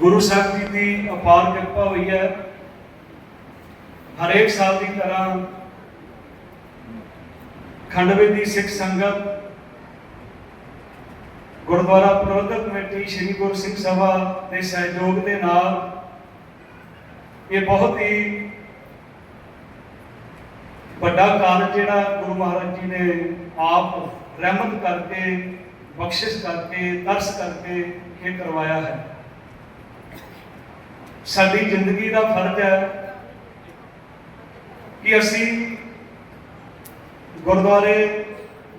ਗੁਰੂ ਸਾਹਿਬ ਜੀ ਦੀ ਅਪਾਰ ਕਿਰਪਾ ਹੋਈ ਹੈ। ਹਰੇਕ ਸਾਲ ਦੀ ਤਰ੍ਹਾਂ ਖੰਡਵੇ ਦੀ ਸਿੱਖ ਸੰਗਤ, ਗੁਰਦੁਆਰਾ ਪ੍ਰਬੰਧਕ ਕਮੇਟੀ, ਸ੍ਰੀ ਗੁਰੂ ਸਿੰਘ ਸਭਾ ਦੇ ਸਹਿਯੋਗ ਦੇ ਨਾਲ ਇਹ ਬਹੁਤ ਹੀ ਵੱਡਾ ਕਾਰਜ ਜਿਹੜਾ ਗੁਰੂ ਮਹਾਰਾਜ ਜੀ ਨੇ ਆਪ ਰਹਿਮਤ ਕਰਕੇ, ਬਖਸ਼ਿਸ਼ ਕਰਕੇ, ਤਰਸ ਕਰਕੇ ਇਹ ਕਰਵਾਇਆ ਹੈ। ਸਾਡੀ ਜ਼ਿੰਦਗੀ ਦਾ ਫਰਜ਼ ਹੈ ਕਿ ਅਸੀਂ ਗੁਰਦੁਆਰੇ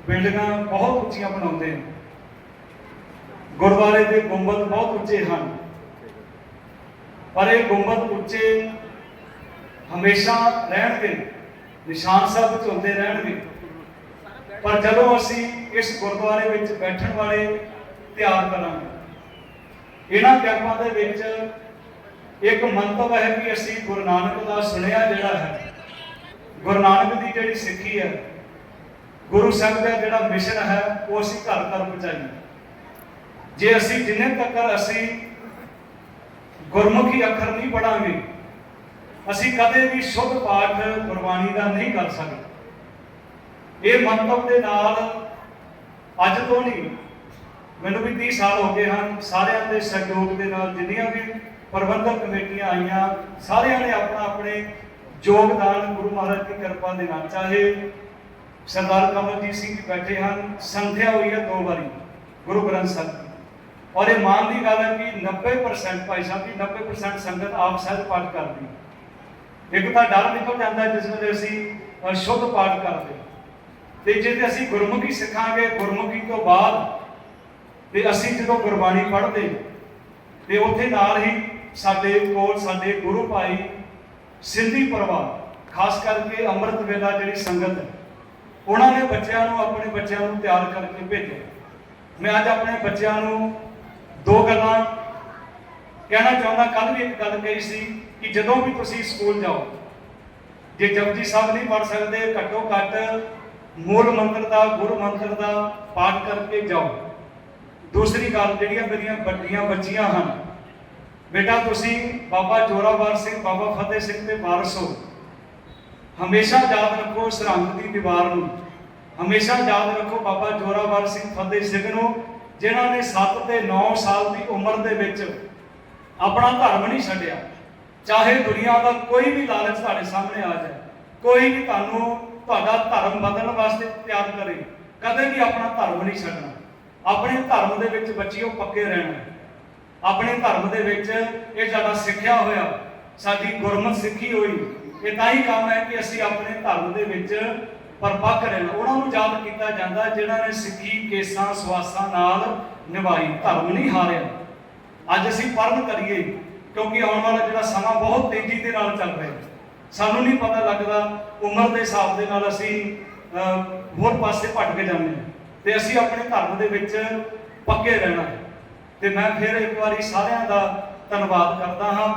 ਬਿਲਡਿੰਗਾਂ ਬਹੁਤ ਉੱਚੀਆਂ ਬਣਾਉਂਦੇ ਹਾਂ। ਗੁਰਦੁਆਰੇ ਦੇ ਗੁੰਬਦ ਬਹੁਤ ਉੱਚੇ ਹਨ। ਪਰ ਇਹ ਗੁੰਬਦ ਉੱਚੇ ਹਮੇਸ਼ਾ ਰਹਿਣਗੇ, ਨਿਸ਼ਾਨ ਸਾਹਿਬ ਝੁਲਦੇ ਰਹਿਣਗੇ। ਪਰ ਜਦੋਂ ਅਸੀਂ ਇਸ ਗੁਰਦੁਆਰੇ ਵਿੱਚ ਬੈਠਣ ਵਾਲੇ ਤਿਆਰ ਕਰਾਂਗੇ, ਇਹਨਾਂ ਕੈਂਪਾਂ ਦੇ ਵਿੱਚ ਇੱਕ ਮੰਤਵ ਹੈ ਕਿ ਅਸੀਂ ਗੁਰੂ ਨਾਨਕ ਦਾ ਸੁਣਿਆ ਜਿਹੜਾ ਹੈ, ਗੁਰੂ ਨਾਨਕ ਦੀ ਜਿਹੜੀ ਸਿੱਖੀ ਹੈ, ਗੁਰੂ ਸਾਹਿਬ ਦਾ ਜਿਹੜਾ ਮਿਸ਼ਨ ਹੈ, ਉਹ ਅਸੀਂ ਘਰ ਘਰ ਪਹੁੰਚਾਈਏ। ਜੇ ਅਸੀਂ ਜਿੰਨੇ ਤੱਕ ਅਸੀਂ ਗੁਰਮੁਖੀ ਅੱਖਰ ਨਹੀਂ ਪੜਾਂਗੇ ਅਸੀਂ ਕਦੇ ਵੀ ਸ਼ੁੱਧ ਪਾਠ ਗੁਰਬਾਣੀ ਦਾ ਨਹੀਂ ਕਰ ਸਕਦੇ। ਇਹ ਮੰਤਵ ਦੇ ਨਾਲ ਅੱਜ ਤੋਂ ਨਹੀਂ, ਮੈਨੂੰ ਵੀ 30 ਸਾਲ ਹੋ ਗਏ ਹਨ, ਸਾਰਿਆਂ ਦੇ ਸਹਿਯੋਗ ਦੇ ਨਾਲ ਜਿੰਨੀਆਂ ਵੀ ਪ੍ਰਬੰਧਕ ਕਮੇਟੀਆਂ ਆਈਆਂ, ਸਾਰਿਆਂ ਨੇ ਆਪਣਾ ਆਪਣੇ ਯੋਗਦਾਨ ਗੁਰੂ ਮਹਾਰਾਜ ਦੀ ਕਿਰਪਾ ਦੇ ਨਾਲ, ਚਾਹੇ ਸਰਦਾਰ ਕਮਲਜੀਤ ਸਿੰਘ ਜੀ ਬੈਠੇ ਹਨ ਸੰਧਿਆ ਹੋਈ ਹੈ ਦੋ ਵਾਰੀ, ਗੁਰੂ ਗ੍ਰੰਥ ਸਾਹਿਬ ਔਰ ਇਹ ਮਾਨ ਦੀ ਗੱਲ ਹੈ ਕਿ 90% ਭਾਈ ਸਾਹਿਬ ਦੀ 90% ਸੰਗਤ ਆਪ ਸਹਿਜ ਪਾਠ ਕਰਦੀ ਇੱਕ ਤਾਂ ਡਰ ਨਿਕਲ ਜਾਂਦਾ ਜਿਸ ਵੇਲੇ ਅਸੀਂ ਸ਼ੁੱਧ ਪਾਠ ਕਰਦੇ ਤੇ ਜੇ ਤੇ ਅਸੀਂ ਗੁਰਮੁਖੀ ਸਿੱਖਾਂਗੇ, ਗੁਰਮੁਖੀ ਤੋਂ ਬਾਅਦ ਤੇ ਅਸੀਂ ਜਦੋਂ ਗੁਰਬਾਣੀ ਪੜ੍ਹਦੇ, ਤੇ ਉੱਥੇ ਨਾਲ ਹੀ ਸਾਡੇ ਕੋਲ ਸਾਡੇ ਗੁਰੂ ਭਾਈ, ਸਿੰਧੀ ਪਰਿਵਾਰ ਖਾਸ ਕਰਕੇ ਅੰਮ੍ਰਿਤ ਵੇਲਾ ਜਿਹੜੀ ਸੰਗਤ ਹੈ, ਉਹਨਾਂ ਨੇ ਬੱਚਿਆਂ ਨੂੰ ਆਪਣੇ ਬੱਚਿਆਂ ਨੂੰ ਤਿਆਰ ਕਰਕੇ ਭੇਜਿਆ। ਮੈਂ ਅੱਜ ਆਪਣੇ ਬੱਚਿਆਂ ਨੂੰ ਦੋ ਗੱਲਾਂ ਕਹਿਣਾ ਚਾਹੁੰਦਾ ਕੱਲ ਵੀ ਇੱਕ ਗੱਲ ਕਹੀ ਸੀ ਕਿ ਜਦੋਂ ਵੀ ਤੁਸੀਂ ਸਕੂਲ ਜਾਓ, ਜੇ ਜਪਜੀ ਸਾਹਿਬ ਨਹੀਂ ਪੜ ਸਕਦੇ, ਘੱਟੋ ਘੱਟ ਮੂਲ ਮੰਤਰ ਦਾ, ਗੁਰੂ ਮੰਤਰ ਦਾ ਪਾਠ ਕਰਕੇ ਜਾਓ। ਦੂਸਰੀ ਗੱਲ ਜਿਹੜੀਆਂ ਮੇਰੀਆਂ ਵੱਡੀਆਂ ਬੱਚੀਆਂ ਹਨ, ਬੇਟਾ ਤੁਸੀਂ ਬਾਬਾ ਜੋਰਾਵਰ ਸਿੰਘ, ਬਾਬਾ ਫਤਿਹ ਸਿੰਘ ਦੇ ਵਾਰਸ ਹੋ। ਹਮੇਸ਼ਾ ਯਾਦ ਰੱਖੋ ਸਰਹੰਦ ਦੀ ਦੀਵਾਰ ਨੂੰ। ਹਮੇਸ਼ਾ ਯਾਦ ਰੱਖੋ ਬਾਬਾ ਜੋਰਾਵਰ ਸਿੰਘ ਫਤਿਹ ਸਿੰਘ ਨੂੰ, ਜਿਨ੍ਹਾਂ ਨੇ 7 ਤੇ 9 ਸਾਲ ਦੀ ਉਮਰ ਦੇ ਵਿੱਚ ਆਪਣਾ ਧਰਮ ਨਹੀਂ ਛੱਡਿਆ। ਚਾਹੇ ਦੁਨੀਆ ਦਾ ਕੋਈ ਵੀ ਲਾਲਚ ਤੁਹਾਡੇ ਸਾਹਮਣੇ ਆ ਜਾਏ, ਕੋਈ ਵੀ ਤੁਹਾਨੂੰ ਤੁਹਾਡਾ ਧਰਮ ਬਦਲਣ ਵਾਸਤੇ ਤਿਆਰ ਕਰੇ। ਕਦੇ ਵੀ ਆਪਣਾ ਧਰਮ ਨਹੀਂ ਛੱਡਣਾ। ਆਪਣੇ ਧਰਮ ਦੇ ਵਿੱਚ ਬੱਚਿਓ ਪੱਕੇ ਰਹਿਣਾ। ਆਪਣੇ ਧਰਮ ਦੇ ਵਿੱਚ ਇਹ ਸਾਡਾ ਸਿੱਖਿਆ ਹੋਇਆ। ਸਾਡੀ ਗੁਰਮਤ ਸਿੱਖੀ ਹੋਈ। ਇਹ ਤਾਂ ਹੀ ਕੰਮ ਹੈ ਕਿ ਅਸੀਂ ਆਪਣੇ ਧਰਮ ਦੇ ਵਿੱਚ ਪਰਪੱਕ ਰਹਿਣਾ। ਉਹਨਾਂ ਨੂੰ ਯਾਦ ਕੀਤਾ ਜਾਂਦਾ ਜਿਨ੍ਹਾਂ ਨੇ ਸਿੱਖੀ, ਕੇਸਾਂ, ਸਵਾਸਾਂ ਨਾਲ ਨਿਭਾਈ। ਧਰਮ ਨਹੀਂ ਹਾਰਿਆ। ਅੱਜ ਅਸੀਂ ਪਰਨ ਕਰੀਏ, ਕਿਉਂਕਿ ਆਉਣ ਵਾਲਾ ਜਿਹੜਾ ਸਮਾਂ ਬਹੁਤ ਤੇਜ਼ੀ ਦੇ ਨਾਲ ਚੱਲ ਰਿਹਾ। ਹੈ ਸਾਨੂੰ ਨਹੀਂ ਪਤਾ ਲੱਗਦਾ ਉਮਰ ਦੇ ਹਿਸਾਬ ਦੇ ਨਾਲ ਅਸੀਂ ਹੋਰ ਪਾਸੇ ਭਟਕ ਜਾਂਦੇ ਹਾਂ ਤੇ ਅਸੀਂ ਆਪਣੇ ਧਰਮ ਦੇ ਵਿੱਚ ਪੱਕੇ ਰਹਿਣਾ ਤੇ ਮੈਂ ਫਿਰ ਇੱਕ ਵਾਰੀ ਸਾਰਿਆਂ ਦਾ ਧੰਨਵਾਦ ਕਰਦਾ ਹਾਂ।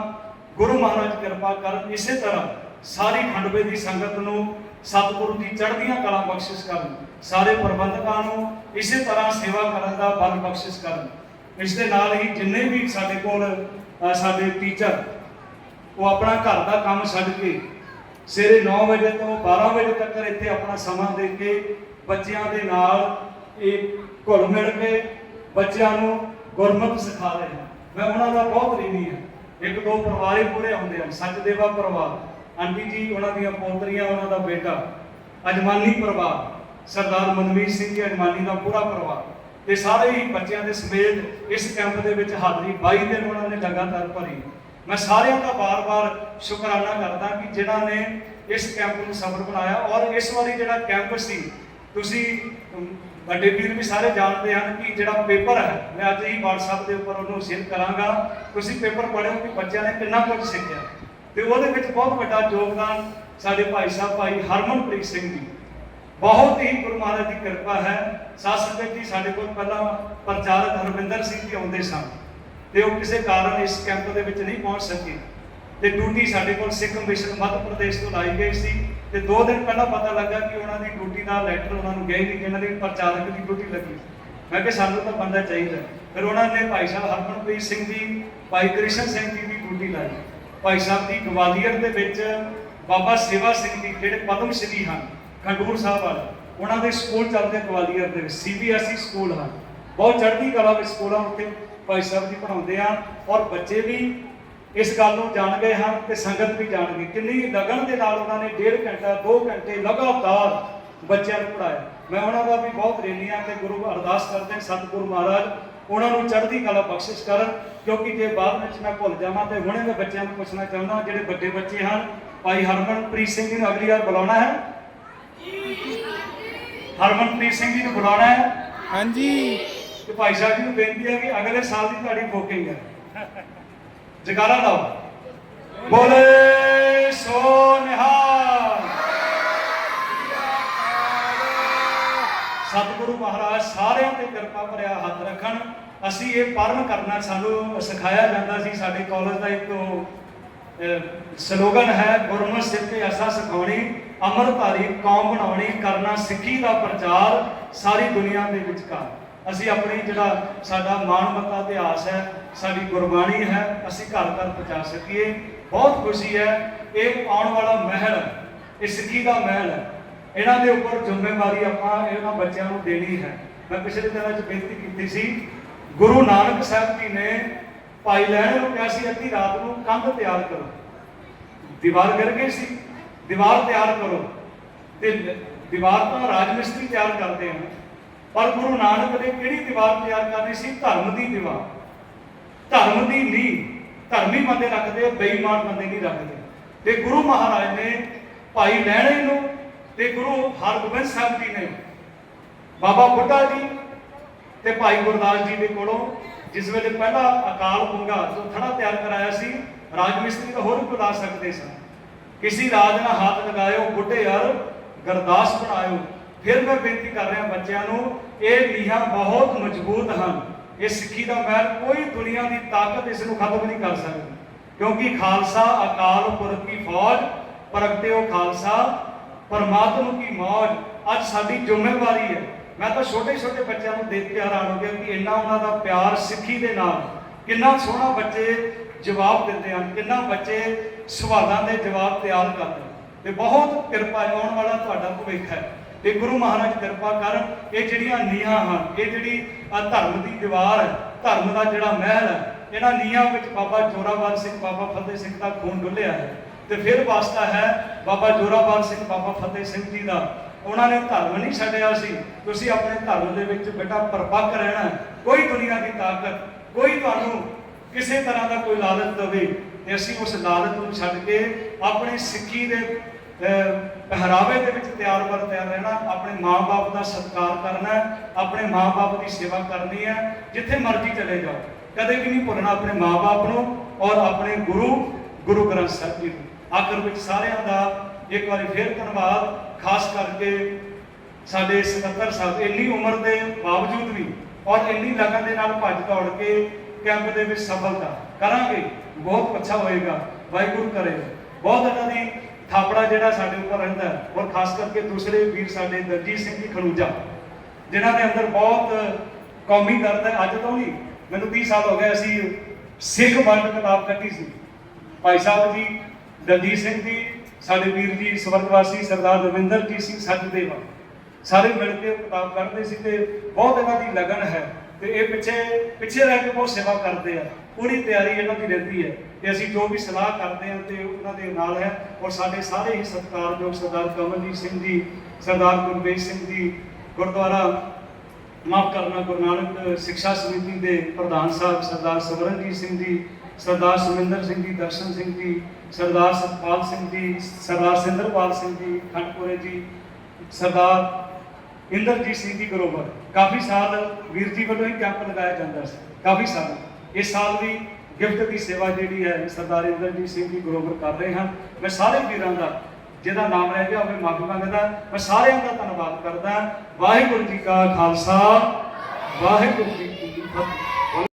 ਗੁਰੂ ਮਹਾਰਾਜ ਕਿਰਪਾ ਕਰਨ ਇਸੇ ਤਰ੍ਹਾਂ ਸਾਰੀ ਖੰਡਵੇ ਦੀ ਸੰਗਤ ਨੂੰ, ਸਤਿਗੁਰੂ ਦੀ ਚੜ੍ਹਦੀਆਂ ਕਲਾ ਬਖਸ਼ਿਸ਼ ਕਰਨ, ਸਾਰੇ ਪ੍ਰਬੰਧਕਾਂ ਨੂੰ ਇਸੇ ਤਰ੍ਹਾਂ ਸੇਵਾ ਕਰਨ ਦਾ ਬਲ ਬਖਸ਼ਿਸ਼ ਕਰਨ। ਇਸ ਦੇ ਨਾਲ ਹੀ ਜਿੰਨੇ ਵੀ ਸਾਡੇ ਕੋਲ ਸਾਡੇ ਟੀਚਰ ਉਹ ਆਪਣਾ ਘਰ ਦਾ ਕੰਮ ਛੱਡ ਕੇ ਸਵੇਰੇ 9 ਵਜੇ ਤੋਂ 12 ਵਜੇ ਤੱਕ ਇੱਥੇ ਆਪਣਾ ਸਮਾਂ ਦੇ ਕੇ ਬੱਚਿਆਂ ਦੇ ਨਾਲ ਇਹ ਘੁਲ ਮਿਲ ਕੇ ਬੱਚਿਆਂ ਨੂੰ ਗੁਰਮਤਿ ਸਿਖਾ ਰਹੇ ਹਨ। ਮੈਂ ਉਹਨਾਂ ਦਾ ਬਹੁਤ ਰੀਨੀ ਹਾਂ। ਇੱਕ ਦੋ ਪਰਿਵਾਰ ਹੀ ਪੂਰੇ ਆਉਂਦੇ ਹਨ। ਸੱਚਦੇਵਾ ਪਰਿਵਾਰ, ਆਂਟੀ ਜੀ, ਉਹਨਾਂ ਦੀਆਂ ਪੋਤਰੀਆਂ, ਉਹਨਾਂ ਦਾ ਬੇਟਾ, ਅਜਮਾਨੀ ਪਰਿਵਾਰ, ਸਰਦਾਰ ਮਨਵੀਰ ਸਿੰਘ ਜੀ, ਅਜਮਾਨੀ ਦਾ ਪੂਰਾ ਪਰਿਵਾਰ। ਤੇ ਸਾਰੇ ਹੀ ਬੱਚਿਆਂ ਦੇ ਸਮੇਤ ਇਸ ਕੈਂਪ ਦੇ ਵਿੱਚ ਹਾਜ਼ਰੀ 22 ਦਿਨ ਉਹਨਾਂ ਨੇ ਲਗਾਤਾਰ ਭਰੀ। ਮੈਂ ਸਾਰਿਆਂ ਦਾ ਬਾਰ-ਬਾਰ ਸ਼ੁਕਰਾਨਾ ਕਰਦਾ ਕਿ ਜਿਨ੍ਹਾਂ ਨੇ ਇਸ ਕੈਂਪ ਨੂੰ ਸਫਲ ਬਣਾਇਆ ਔਰ ਇਸ ਵਾਰੀ ਜਿਹੜਾ ਕੈਂਪ ਸੀ, ਤੁਸੀਂ ਵੱਡੇ ਵੀਰ ਵੀ ਸਾਰੇ ਜਾਣਦੇ ਹਨ ਕਿ ਜਿਹੜਾ ਪੇਪਰ ਹੈ, ਮੈਂ ਅੱਜ ਹੀ WhatsApp ਦੇ ਉੱਪਰ ਉਹਨੂੰ ਸ਼ੇਅਰ ਕਰਾਂਗਾ। ਤੁਸੀਂ ਪੇਪਰ ਪੜ੍ਹਿਓ ਕਿ ਬੱਚਿਆਂ ਨੇ ਕਿੰਨਾ ਕੁਝ ਸਿੱਖਿਆ। ਤੇ ਉਹਦੇ ਵਿੱਚ ਬਹੁਤ ਵੱਡਾ ਯੋਗਦਾਨ ਸਾਡੇ ਭਾਈ ਸਾਹਿਬ, ਭਾਈ ਹਰਮਨਪ੍ਰੀਤ ਸਿੰਘ ਜੀ। ਬਹੁਤ ਹੀ ਗੁਰੂ ਮਹਾਰਾਜ ਦੀ ਕਿਰਪਾ ਹੈ। ਸਾਧ ਸੰਗਤ ਜੀ ਸਾਡੇ ਕੋਲ ਪਹਿਲਾਂ ਪ੍ਰਚਾਰਕ ਹਰਵਿੰਦਰ ਸਿੰਘ ਜੀ ਆਉਂਦੇ ਸਨ। ਤੇ ਉਹ ਕਿਸੇ ਕਾਰਨ ਇਸ ਕੈਂਪ ਦੇ ਵਿੱਚ ਨਹੀਂ ਪਹੁੰਚ ਸਕੇ। ਤੇ ਡਿਊਟੀ ਸਾਡੇ ਕੋਲ ਸਿੱਖ ਮਿਸ਼ਨ ਮੱਧ ਪ੍ਰਦੇਸ਼ ਤੋਂ ਲਾਈ ਗਈ ਸੀ। ਤੇ 2 ਦਿਨ ਪਹਿਲਾਂ ਪਤਾ ਲੱਗਾ ਕਿ ਉਹਨਾਂ ਦੀ ਡਿਊਟੀ ਦਾ ਲੈਟਰ ਉਹਨਾਂ ਨੂੰ ਗਏ ਨਹੀਂ ਜਿਹਨਾਂ ਦੀ ਪ੍ਰਚਾਰਕ ਦੀ ਡਿਊਟੀ ਲੱਗੀ। ਮੈਂ ਕਿਹਾ, ਸਾਨੂੰ ਤਾਂ ਬੰਦਾ ਚਾਹੀਦਾ ਫਿਰ ਉਹਨਾਂ ਨੇ ਭਾਈ ਸਾਹਿਬ ਹਰਮਨਪ੍ਰੀਤ ਸਿੰਘ ਜੀ ਭਾਈ ਕ੍ਰਿਸ਼ਨ ਸਿੰਘ ਜੀ ਦੀ ਡਿਊਟੀ ਲਾਈ। ਭਾਈ ਸਾਹਿਬ ਦੀ ਗਵਾਲੀਅਰ ਦੇ ਵਿੱਚ ਬਾਬਾ ਸੇਵਾ ਸਿੰਘ ਜੀ, ਜਿਹੜੇ ਪਦਮ ਸ਼੍ਰੀ ਹਨ, ਖੰਡੂਰ ਸਾਹਿਬ ਵਾਲੇ, ਉਹਨਾਂ ਦੇ ਸਕੂਲ ਚੱਲਦੇ ਗਵਾਲੀਅਰ ਦੇ ਵਿੱਚ ਸੀਬੀਐਸਈ ਸਕੂਲ ਹਨ। ਬਹੁਤ ਚੜ੍ਹਦੀ ਕਲਾ ਵਿੱਚ ਸਕੂਲਾਂ ਉੱਤੇ ਭਾਈ ਸਾਹਿਬ ਜੀ ਪੜ੍ਹਾਉਂਦੇ ਆ ਔਰ ਬੱਚੇ ਵੀ ਇਸ ਗੱਲ ਨੂੰ ਜਾਣ ਗਏ ਹਨ ਤੇ ਸੰਗਤ ਵੀ ਜਾਣ ਗਈ ਕਿੰਨੀ ਲਗਨ ਦੇ ਨਾਲ ਉਹਨਾਂ ਨੇ ਡੇਢ ਘੰਟਾ 2 ਘੰਟੇ ਲਗਾਤਾਰ ਬੱਚਿਆਂ ਨੂੰ ਪੜਾਇਆ ਮੈਂ ਉਹਨਾਂ ਦਾ ਵੀ ਬਹੁਤ ਰੇਨੀ ਆ ਕਿ ਗੁਰੂ ਅਰਦਾਸ ਕਰਦੇ ਹਾਂ ਸਤਿਗੁਰੂ ਮਹਾਰਾਜ, ਉਹਨਾਂ ਨੂੰ ਚੜ੍ਹਦੀ ਕਲਾ ਬਖਸ਼ਿਸ਼ ਕਰਨ, ਕਿਉਂਕਿ ਜੇ ਬਾਅਦ ਵਿੱਚ ਮੈਂ ਭੁੱਲ ਜਾਵਾਂ ਤੇ ਹੁਣੇ ਮੈਂ ਬੱਚਿਆਂ ਨੂੰ ਪੁੱਛਣਾ ਚਾਹੁੰਦਾ, ਜਿਹੜੇ ਵੱਡੇ ਬੱਚੇ ਹਨ, ਭਾਈ ਹਰਮਨਪ੍ਰੀਤ ਸਿੰਘ ਜੀ ਨੂੰ ਅਗਲੀ ਵਾਰ ਬੁਲਾਉਣਾ ਹੈ? ਹਰਮਨਪ੍ਰੀਤ ਸਿੰਘ ਜੀ ਨੂੰ ਬੁਲਾਉਣਾ ਹੈ? ਹਾਂਜੀ। ਤੇ ਭਾਈ ਸਾਹਿਬ ਜੀ ਨੂੰ ਬੇਨਤੀ ਹੈ ਕਿ ਅਗਲੇ ਸਾਲ ਦੀ ਤੁਹਾਡੀ ਬੁਕਿੰਗ ਹੈ। ਜਗਾਰਾ ਲਾਓ। ਬੋਲੇ ਸੋ ਨਿਹਾਲ। ਸਤਿਗੁਰੂ ਮਹਾਰਾਜ ਸਾਰਿਆਂ ਤੇ ਕਿਰਪਾ ਭਰਿਆ ਹੱਥ ਰੱਖਣ। ਅਸੀਂ ਇਹ ਪਰਮ ਕਰਨਾ ਸਾਨੂੰ ਸਿਖਾਇਆ ਜਾਂਦਾ ਸੀ। ਸਾਡੇ ਕਾਲਜ ਦਾ ਇੱਕ ਸਲੋਗਨ ਹੈ, ਗੁਰਮਤਿ ਸਿੱਖ ਐਸਾ ਸਿਖਾਉਣੀ, ਅੰਮ੍ਰਿਤਧਾਰੀ ਕੌਮ ਬਣਾਉਣੀ, ਕਰਨਾ ਸਿੱਖੀ ਦਾ ਪ੍ਰਚਾਰ ਸਾਰੀ ਦੁਨੀਆ ਦੇ ਵਿਚਕਾਰ। ਅਸੀਂ ਆਪਣੀ ਜਿਹੜਾ ਸਾਡਾ ਮਾਨਵਤਾ ਇਤਿਹਾਸ ਹੈ ਸਾਡੀ ਗੁਰਬਾਣੀ ਹੈ ਅਸੀਂ ਘਰ ਘਰ ਪਹੁੰਚਾ ਸਕੀਏ। ਬਹੁਤ ਖੁਸ਼ੀ ਹੈ ਇਹ ਆਉਣ ਵਾਲਾ ਮਹਿਲ ਹੈ, ਇਹ ਸਿੱਖੀ ਦਾ ਮਹਿਲ ਹੈ। ਇਹਨਾਂ ਦੇ ਉੱਪਰ ਜ਼ਿੰਮੇਵਾਰੀ ਆਪਾਂ ਇਹਨਾਂ ਬੱਚਿਆਂ ਨੂੰ ਦੇਣੀ ਹੈ। ਮੈਂ ਪਿਛਲੇ ਦਿਨਾਂ 'ਚ ਬੇਨਤੀ ਕੀਤੀ ਸੀ ਗੁਰੂ ਨਾਨਕ ਸਾਹਿਬ ਜੀ ਨੇ ਭਾਈ ਲੈਣ ਨੂੰ ਕਿਹਾ ਸੀ ਅੱਧੀ ਰਾਤ ਨੂੰ ਕੰਧ ਤਿਆਰ ਕਰੋ। ਦੀਵਾਰ ਗਿਰ ਗਏ ਸੀ ਦੀਵਾਰ ਤਿਆਰ ਕਰੋ। ਤੇ ਦੀਵਾਰ ਤਾਂ ਰਾਜ ਮਿਸਤਰੀ ਤਿਆਰ ਕਰਦੇ ਹਨ। ਪਰ ਗੁਰੂ ਨਾਨਕ ਨੇ ਕਿਹੜੀ ਦੀਵਾਰ ਤਿਆਰ ਕਰਨੀ ਸੀ? ਧਰਮ ਦੀ ਦੀਵਾਰ। ਧਰਮ ਦੀ ਨੀਂਹ। ਧਰਮੀ ਬੰਦੇ ਰੱਖਦੇ ਬੇਈਮਾਨ ਬੰਦੇ ਨਹੀਂ ਰੱਖਦੇ। ਤੇ ਗੁਰੂ ਮਹਾਰਾਜ ਨੇ ਭਾਈ ਲਹਿਣੇ ਨੂੰ ਤੇ ਗੁਰੂ ਹਰਗੋਬਿੰਦ ਸਾਹਿਬ ਜੀ ਨੇ, ਬਾਬਾ ਬੁੱਢਾ ਜੀ ਤੇ ਭਾਈ ਗੁਰਦਾਸ ਜੀ ਦੇ ਕੋਲੋਂ ਜਿਸ ਵੇਲੇ ਪਹਿਲਾ ਅਕਾਲ ਪੁੰਗਾ ਜੋ ਥੜਾ ਤਿਆਰ ਕਰਾਇਆ ਸੀ ਰਾਜ ਮਿਸਤਰੀ ਤਾਂ ਹੋਰ ਬੁਲਾ ਸਕਦੇ ਸਨ। ਕਿਸੇ ਰਾਜ ਨਾਲ ਹੱਥ ਲਗਾਇਓ, ਬੁੱਢੇ ਯਾਰ, ਗਰਦਾਸ ਬਣਾਇਓ। ਫਿਰ ਮੈਂ ਬੇਨਤੀ ਕਰ ਰਿਹਾ ਬੱਚਿਆਂ ਨੂੰ, ਇਹ ਨੀਹਾਂ ਬਹੁਤ ਮਜ਼ਬੂਤ ਹਨ। ਇਹ ਸਿੱਖੀ ਦਾ ਮਹਿਲ ਕੋਈ ਦੁਨੀਆ ਦੀ ਤਾਕਤ ਇਸ ਨੂੰ ਖਤਮ ਨਹੀਂ ਕਰ ਸਕਦੀ। ਕਿਉਂਕਿ ਖਾਲਸਾ ਅਕਾਲ ਪੁਰਖ ਕੀ ਫੌਜ ਪ੍ਰਗਟਿਓ ਖਾਲਸਾ, ਪਰਮਾਤਮਾ ਕੀ ਮੌਜ। ਅੱਜ ਸਾਡੀ ਜ਼ਿੰਮੇਵਾਰੀ ਹੈ। ਮੈਂ ਤਾਂ ਛੋਟੇ ਛੋਟੇ ਬੱਚਿਆਂ ਨੂੰ ਦੇਖ ਕੇ ਹੈਰਾਨ ਹੋ ਗਿਆ ਕਿ ਇੰਨਾ ਉਹਨਾਂ ਦਾ ਪਿਆਰ ਸਿੱਖੀ ਦੇ ਨਾਲ, ਕਿੰਨਾ ਸੋਹਣਾ ਬੱਚੇ ਜਵਾਬ ਦਿੰਦੇ ਹਨ, ਕਿੰਨਾ ਬੱਚੇ ਸਵਾਲਾਂ ਦੇ ਜਵਾਬ ਤਿਆਰ ਕਰਦੇ ਹਨ। ਤੇ ਬਹੁਤ ਕਿਰਪਾ ਆਉਣ ਵਾਲਾ ਤੁਹਾਡਾ ਭਵਿੱਖ ਹੈ। ਤੇ ਗੁਰੂ ਮਹਾਰਾਜ ਕਿਰਪਾ ਕਰਨ ਇਹ ਜਿਹੜੀਆਂ ਨੀਹਾਂ ਹਨ ਇਹ ਜਿਹੜੀ ਧਰਮ ਦੀ ਦੀਵਾਰ ਹੈ ਧਰਮ ਦਾ ਜਿਹੜਾ ਮਹਿਲ ਹੈ ਇਹਨਾਂ ਨੀਹਾਂ ਵਿੱਚ ਬਾਬਾ ਜੋਰਾਵਰ ਸਿੰਘ ਬਾਬਾ ਫਤਿਹ ਸਿੰਘ ਦਾ ਖੂਨ ਡੁੱਲਿਆ ਹੈ। ਤੇ ਫਿਰ ਵਾਸਤਾ ਹੈ ਬਾਬਾ ਜੋਰਾਵਰ ਸਿੰਘ ਬਾਬਾ ਫਤਿਹ ਸਿੰਘ ਜੀ ਦਾ। ਉਹਨਾਂ ਨੇ ਧਰਮ ਨਹੀਂ ਛੱਡਿਆ ਸੀ। ਤੁਸੀਂ ਆਪਣੇ ਧਰਮ ਦੇ ਵਿੱਚ ਬੇਟਾ ਪਰਪੱਕ ਰਹਿਣਾ ਕੋਈ ਦੁਨੀਆ ਦੀ ਤਾਕਤ ਕੋਈ ਤੁਹਾਨੂੰ ਕਿਸੇ ਤਰ੍ਹਾਂ ਦਾ ਕੋਈ ਲਾਲਚ ਦੇਵੇ ਤੇ ਅਸੀਂ ਉਸ ਲਾਲਚ ਨੂੰ ਛੱਡ ਕੇ ਆਪਣੀ ਸਿੱਖੀ ਦੇ ਅਹ, ਪਹਿਰਾਵੇ ਦੇ ਵਿੱਚ ਤਿਆਰ ਬਰ ਤਿਆਰ ਰਹਿਣਾ, ਆਪਣੇ ਮਾਪੇ ਦਾ ਸਤਿਕਾਰ ਕਰਨਾ, ਆਪਣੇ ਮਾਪੇ ਦੀ ਸੇਵਾ ਕਰਨੀ ਹੈ, ਜਿੱਥੇ ਮਰਜ਼ੀ ਚਲੇ ਜਾਓ। ਕਦੇ ਵੀ ਨਹੀਂ ਭੁੱਲਣਾ ਆਪਣੇ ਮਾਪੇ ਨੂੰ ਔਰ ਆਪਣੇ ਗੁਰੂ ਗੁਰੂ ਗ੍ਰੰਥ ਸਾਹਿਬ ਜੀ ਨੂੰ। ਆਖਰ ਵਿੱਚ ਸਾਰਿਆਂ ਦਾ ਇੱਕ ਵਾਰੀ ਫੇਰ ਧੰਨਵਾਦ, ਖਾਸ ਕਰਕੇ ਸਾਡੇ ਸਕੱਤਰ ਸਾਹਿਬ, ਇੰਨੀ ਉਮਰ ਦੇ ਬਾਵਜੂਦ ਵੀ ਔਰ ਇੰਨੀ ਲਗਨ ਦੇ ਨਾਲ ਭੱਜ ਦੌੜ ਕੇ ਕੈਂਪ ਦੇ ਵਿੱਚ ਸਫਲਤਾ ਕਰਾਂਗੇ। ਬਹੁਤ ਅੱਛਾ ਹੋਏਗਾ, ਵਾਹਿਗੁਰੂ ਕਰੇ। ਬਹੁਤ ਇਹਨਾਂ ਦੀ ਥਾਪੜਾ ਜਿਹੜਾ ਸਾਡੇ ਉੱਪਰ ਰਹਿੰਦਾ ਔਰ ਖਾਸ ਕਰਕੇ ਦੂਸਰੇ ਵੀਰ ਸਾਡੇ ਦਰਜੀਤ ਸਿੰਘ ਜੀ ਖਲੂਜਾ, ਜਿਨ੍ਹਾਂ ਦੇ ਅੰਦਰ ਬਹੁਤ ਕੌਮੀ ਦਰਦ ਹੈ, ਅੱਜ ਤੋਂ ਨਹੀਂ ਮੈਨੂੰ 30 ਸਾਲ ਹੋ ਗਏ ਅਸੀਂ ਸਿੱਖ ਵੰਡ ਕਿਤਾਬ ਕੱਢੀ ਸੀ। ਭਾਈ ਸਾਹਿਬ ਜੀ, ਦਲਜੀਤ ਸਿੰਘ ਜੀ, ਸਾਡੇ ਵੀਰ ਜੀ, ਸਵਰਗਵਾਸੀ ਸਰਦਾਰ ਰਵਿੰਦਰਜੀਤ ਸਿੰਘ ਸੱਚਦੇਵਾ, ਸਾਰੇ ਮਿਲ ਕੇ ਕਿਤਾਬ ਕੱਢਦੇ ਸੀ ਤੇ ਬਹੁਤ ਇਹਨਾਂ ਦੀ ਲਗਨ ਹੈ ਤੇ ਇਹ ਪਿੱਛੇ ਪਿੱਛੇ ਰਹਿ ਕੇ ਬਹੁਤ ਸੇਵਾ ਕਰਦੇ ਆ, ਪੂਰੀ ਤਿਆਰੀ ਇਹਨਾਂ ਦੀ ਰਹਿੰਦੀ ਹੈ। ਤੇ ਅਸੀਂ ਜੋ ਵੀ ਸਲਾਹ ਕਰਦੇ ਹਾਂ ਤੇ ਉਹਨਾਂ ਦੇ ਨਾਲ ਹੈ ਔਰ ਸਾਡੇ ਸਾਰੇ ਹੀ ਸਤਿਕਾਰਯੋਗ ਸਰਦਾਰ ਕਮਲਜੀਤ ਸਿੰਘ ਜੀ, ਸਰਦਾਰ ਗੁਰਵੇਜ ਸਿੰਘ ਜੀ, ਗੁਰਦੁਆਰਾ ਮਾਫ ਕਰਨਾ ਗੁਰੂ ਨਾਨਕ ਸਿੱਖਿਆ ਸਮਿਤੀ ਦੇ ਪ੍ਰਧਾਨ ਸਾਹਿਬ, ਸਰਦਾਰ ਸਵਰਨਜੀਤ ਸਿੰਘ ਜੀ, ਸਰਦਾਰ ਸੁਮਿੰਦਰ ਸਿੰਘ ਜੀ, ਦਰਸ਼ਨ ਸਿੰਘ ਜੀ, ਸਰਦਾਰ ਸਤਪਾਲ ਸਿੰਘ ਜੀ, ਸਰਦਾਰ ਸਿੰਦਰਪਾਲ ਸਿੰਘ ਜੀ, ਖੰਡਪੁਰੇ ਜੀ, ਸਰਦਾਰ ਇੰਦਰਜੀਤ ਸਿੰਘ ਜੀ ਗਰੋਵਰ। ਕਾਫੀ ਸਾਲ ਵੀਰ ਜੀ ਵੱਲੋਂ ਹੀ ਕੈਂਪ ਲਗਾਇਆ ਜਾਂਦਾ ਸੀ। ਕਾਫੀ ਸਾਲ। ਇਸ ਸਾਲ ਵੀ ਗਿਫਟ ਦੀ ਸੇਵਾ ਜਿਹੜੀ ਹੈ, ਸਰਦਾਰ ਇੰਦਰਜੀਤ ਸਿੰਘ ਜੀ ਗਰੋਵਰ ਕਰ ਰਹੇ ਹਨ। ਮੈਂ ਸਾਰੇ ਵੀਰਾਂ ਦਾ, ਜਿਹਦਾ ਨਾਮ ਰਹਿ ਗਿਆ ਹੋਵੇ, ਮਾਫੀ ਮੰਗਦਾ, ਮੈਂ ਸਾਰਿਆਂ ਦਾ ਧੰਨਵਾਦ ਕਰਦਾ। ਵਾਹਿਗੁਰੂ ਜੀ ਕਾ ਖਾਲਸਾ, ਵਾਹਿਗੁਰੂ ਜੀ ਕੀ ਫਤਿਹ।